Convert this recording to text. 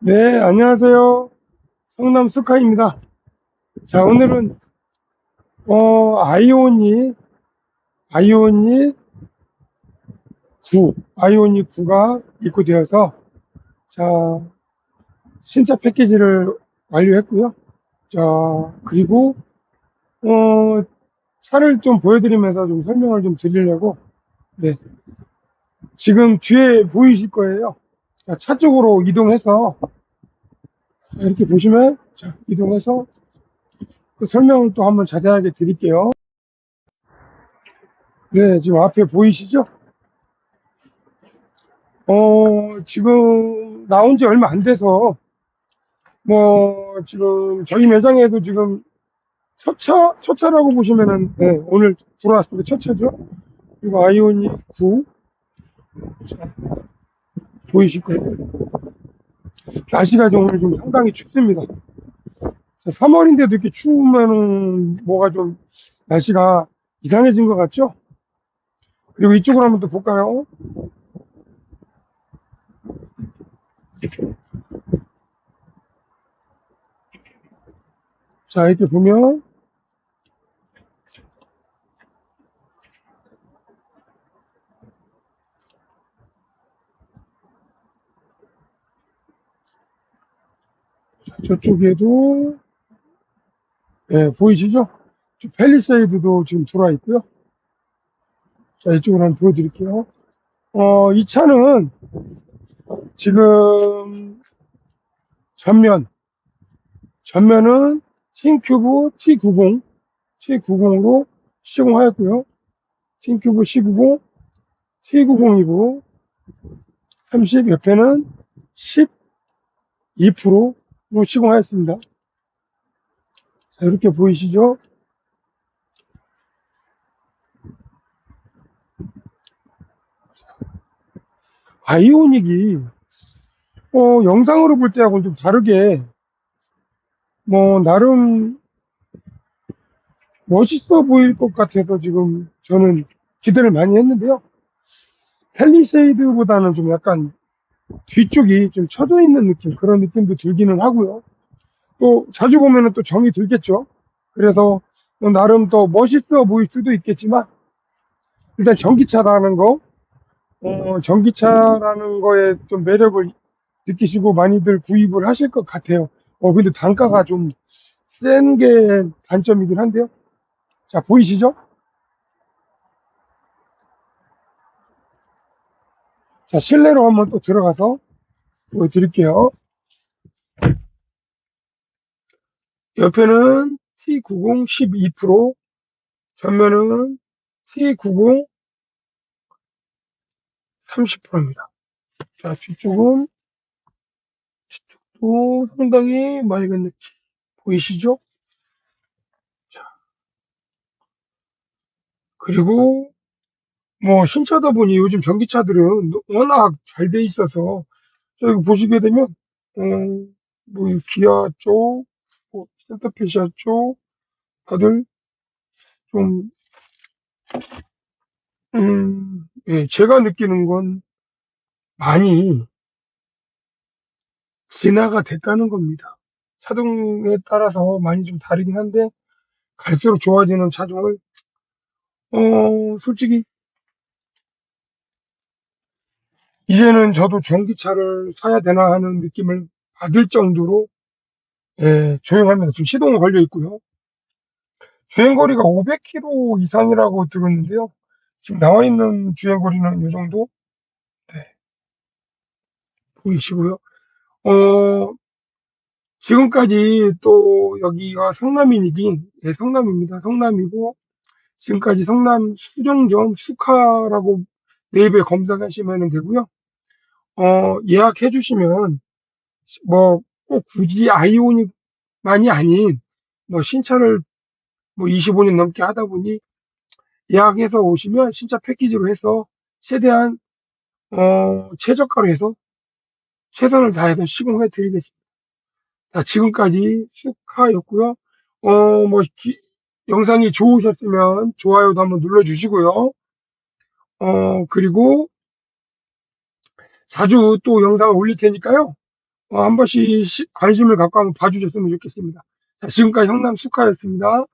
네, 안녕하세요. 성남 스카이입니다. 자, 오늘은, 어, 아이오닉, 아이오닉 9, 아이오닉 9가 입고되어서, 자, 신차 패키지를 완료했고요. 자, 그리고, 어, 차를 좀 보여드리면서 좀 설명을 좀 드리려고, 네. 지금 뒤에 보이실 거예요. 자, 차 쪽으로 이동해서, 이렇게 보시면, 자, 이동해서, 그 설명을 또 한번 자세하게 드릴게요. 네, 지금 앞에 보이시죠? 어, 지금 나온 지 얼마 안 돼서, 뭐, 지금 저희 매장에도 지금 첫 차, 첫 차라고 보시면은, 네, 오늘 들어왔습니다. 첫 차죠? 그리고 아이오닉 9. 자, 보이실 거예요. 날씨가 좀 오늘 좀 상당히 춥습니다. 3월인데도 이렇게 추우면은 뭐가 좀 날씨가 이상해진 것 같죠? 그리고 이쪽으로 한번 또 볼까요? 자, 이렇게 보면, 자, 저쪽에도, 예, 보이시죠? 저 펠리세이드도 지금 들어와 있고요. 자, 이쪽으로 한번 보여드릴게요. 어, 이 차는 지금 전면, 전면은 틴큐브 T90, T90으로 시공하였고요. 틴큐브 C90, T90이고, 30 옆에는 12%로 시공하였습니다. 자, 이렇게 보이시죠? 아이오닉이, 어, 영상으로 볼 때하고는 좀 다르게, 뭐, 나름 멋있어 보일 것 같아서 지금 저는 기대를 많이 했는데요. 펠리세이드보다는 좀 약간 뒤쪽이 좀 쳐져 있는 느낌, 그런 느낌도 들기는 하고요. 또 자주 보면은 또 정이 들겠죠. 그래서 뭐 나름 더 멋있어 보일 수도 있겠지만 일단 전기차라는 거, 어, 전기차라는 거에 좀 매력을 느끼시고 많이들 구입을 하실 것 같아요. 어, 근데 단가가 좀 센 게 단점이긴 한데요. 자, 보이시죠? 자, 실내로 한번 또 들어가서 보여드릴게요. 옆에는 T90 12%, 전면은 T90 30%입니다. 자, 뒤쪽은, 뒤쪽도 상당히 맑은 느낌. 보이시죠? 자, 그리고, 뭐, 신차다 보니 요즘 전기차들은 워낙 잘 돼 있어서, 여기 보시게 되면, 어, 뭐, 이 기아 쪽, 뭐, 센터페시아 쪽, 다들 좀, 음, 예, 제가 느끼는 건 많이 진화가 됐다는 겁니다. 차종에 따라서 많이 좀 다르긴 한데, 갈수록 좋아지는 차종을, 어, 솔직히, 이제는 저도 전기차를 사야 되나 하는 느낌을 받을 정도로, 예, 조용합니다. 지금 시동은 걸려 있고요. 주행거리가 500km 이상이라고 들었는데요. 지금 나와 있는 주행거리는 이 정도? 네, 보이시고요. 어, 지금까지 또 여기가 성남이니, 예, 성남입니다. 성남이고, 지금까지 성남 수정점 수카라고 네이버에 검색하시면 되고요. 어, 예약해 주시면 뭐 꼭 굳이 아이오닉만이 아닌 뭐 신차를 뭐 25년 넘게 하다 보니 예약해서 오시면 신차 패키지로 해서 최대한 어, 최저가로 해서 최선을 다해서 시공해 드리겠습니다. 자, 지금까지 수카였고요. 어, 뭐 기- 영상이 좋으셨으면 좋아요도 한번 눌러 주시고요. 어, 그리고 자주 또 영상을 올릴 테니까요. 어, 한 번씩 시- 관심을 갖고 한번 봐주셨으면 좋겠습니다. 자, 지금까지 성남 수카였습니다.